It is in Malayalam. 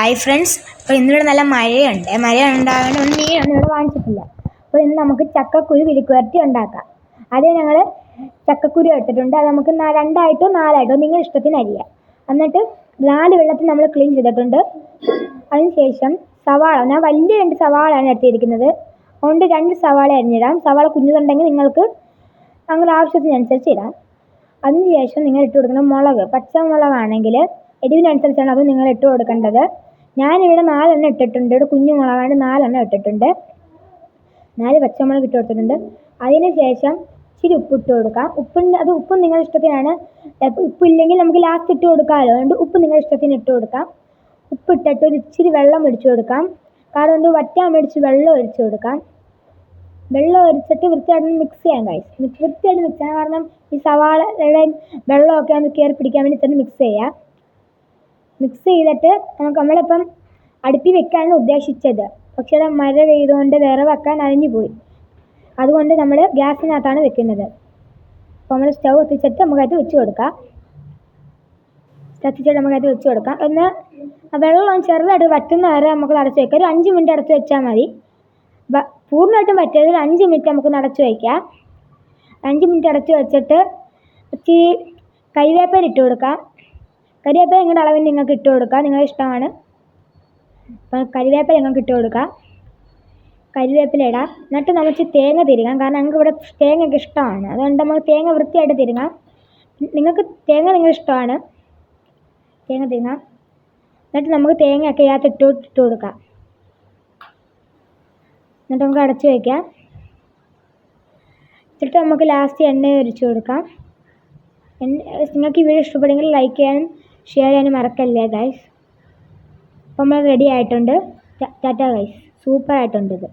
ഹായ് ഫ്രണ്ട്സ് അപ്പോൾ ഇന്നിവിടെ നല്ല മഴയുണ്ട്. മഴ ഉണ്ടാകാണ്ട് ഒന്നും മീനൊന്നും ഇവിടെ വാങ്ങിച്ചിട്ടില്ല. അപ്പോൾ ഇന്ന് നമുക്ക് ചക്കക്കുരു വിഴുക്കുവരട്ടി ഉണ്ടാക്കാം. അത് ഞങ്ങൾ ചക്കക്കുരു എടുത്തിട്ടുണ്ട്. അത് നമുക്ക് രണ്ടായിട്ടോ നാലായിട്ടോ നിങ്ങളുടെ ഇഷ്ടത്തിന് അരിയാം. എന്നിട്ട് നാല് വെള്ളത്തിൽ നമ്മൾ ക്ലീൻ ചെയ്തിട്ടുണ്ട്. അതിനുശേഷം സവാള ഞാൻ വലിയ രണ്ട് സവാളയാണ് എടുത്തിരിക്കുന്നത്. അതുകൊണ്ട് രണ്ട് സവാള അരിഞ്ഞിടാം. സവാള കുഞ്ഞുണ്ടെങ്കിൽ നിങ്ങൾക്ക് നിങ്ങളുടെ ആവശ്യത്തിനനുസരിച്ച് ഇടാം. അതിനുശേഷം നിങ്ങൾ ഇട്ട് കൊടുക്കുന്ന മുളക്. പച്ചമുളകാണെങ്കിൽ എരിവിനനുസരിച്ചാണ് അത് നിങ്ങൾ ഇട്ട് കൊടുക്കേണ്ടത്. ഞാനിവിടെ നാലെണ്ണം ഇട്ടിട്ടുണ്ട്. ഇവിടെ കുഞ്ഞു മുളകാണ് നാലെണ്ണം ഇട്ടിട്ടുണ്ട്. നാല് പച്ചമുളക് ഇട്ട് കൊടുത്തിട്ടുണ്ട്. അതിന് ശേഷം ഇച്ചിരി ഉപ്പ് ഇട്ട് കൊടുക്കാം. ഉപ്പിന് അത് ഉപ്പ് നിങ്ങളുടെ ഇഷ്ടത്തിനാണ്. ഉപ്പില്ലെങ്കിൽ നമുക്ക് ലാസ്റ്റ് ഇട്ട് കൊടുക്കാമല്ലോ. അതുകൊണ്ട് ഉപ്പ് നിങ്ങളുടെ ഇഷ്ടത്തിന് ഇട്ട് കൊടുക്കാം. ഉപ്പ് ഇട്ടിട്ട് ഒരു ഇച്ചിരി വെള്ളം ഒഴിച്ചു കൊടുക്കാം. കാരണം എന്ത് വറ്റാൻ മേടിച്ച് വെള്ളം ഒഴിച്ച് കൊടുക്കാം. വെള്ളം ഒഴിച്ചിട്ട് വൃത്തിയായിട്ട് മിക്സ് ചെയ്യാൻ കഴിയും വൃത്തിയായിട്ട് മിക്സ് ചെയ്യാൻ കാരണം ഈ സവാളയുടെ വെള്ളമൊക്കെ ഒന്ന് കയറി പിടിക്കാൻ വേണ്ടി തന്നെ മിക്സ് ചെയ്യാം. മിക്സ് ചെയ്തിട്ട് നമ്മളിപ്പം അടുപ്പിൽ വെക്കാനാണ് ഉദ്ദേശിച്ചത്. പക്ഷേ അത് മഴ പെയ്തുകൊണ്ട് വെക്കാൻ അരിഞ്ഞു പോയി. അതുകൊണ്ട് നമ്മൾ ഗ്യാസിനകത്താണ് വെക്കുന്നത്. അപ്പോൾ നമ്മൾ സ്റ്റൗ കത്തിച്ചിട്ട് നമുക്കത് വെച്ച് കൊടുക്കാം. കത്തിച്ചിട്ട് നമുക്കത് വെച്ച് കൊടുക്കാം. ഒന്ന് വെള്ളം ചെറുതായിട്ട് വറ്റുന്ന വരെ നമുക്ക് അടച്ച് വയ്ക്കാം ഒരു അഞ്ച് മിനിറ്റ് അടച്ച് വെച്ചാൽ മതി. പൂർണമായിട്ടും പറ്റരുത് ഒരു അഞ്ച് മിനിറ്റ് നമുക്ക് അടച്ച് വയ്ക്കാം അഞ്ച് മിനിറ്റ് അടച്ച് വെച്ചിട്ട് ഇച്ചിരി കൈവേപ്പരിട്ട് കൊടുക്കാം. കരിവേപ്പില നിങ്ങളുടെ അളവിന് നിങ്ങൾക്ക് ഇട്ട് കൊടുക്കാം. നിങ്ങളുടെ ഇഷ്ടമാണ്. കരിവേപ്പില നിങ്ങൾക്ക് ഇട്ട് കൊടുക്കാം. കരിവേപ്പില ഇടാം. എന്നിട്ട് നമുക്ക് തേങ്ങ തിരുകാം. കാരണം ഞങ്ങൾക്ക് ഇവിടെ തേങ്ങയൊക്കെ ഇഷ്ടമാണ്. അതുകൊണ്ട് നമുക്ക് തേങ്ങ വൃത്തിയായിട്ട് തിരുകാം. നിങ്ങൾക്ക് തേങ്ങ നിങ്ങൾ ഇഷ്ടമാണ്. തേങ്ങ തിരുകാം. എന്നിട്ട് നമുക്ക് തേങ്ങയൊക്കെ ഇതിനകത്ത് ഇട്ട് ഇട്ട് കൊടുക്കാം. എന്നിട്ട് നമുക്ക് അടച്ചു വയ്ക്കാം എന്നിട്ട് നമുക്ക് ലാസ്റ്റ് എണ്ണ ഒഴിച്ച് കൊടുക്കാം. നിങ്ങൾക്ക് ഈ വീഡിയോ ഇഷ്ടപ്പെടുമെങ്കിൽ ലൈക്ക് ചെയ്യാനും ഷെയർ ചെയ്യാൻ മറക്കല്ലേ ഗൈസ് അപ്പോൾ നമ്മൾ റെഡി ആയിട്ടുണ്ട്. ടാറ്റ ഗൈസ് സൂപ്പർ ആയിട്ടുണ്ട് ഇത്.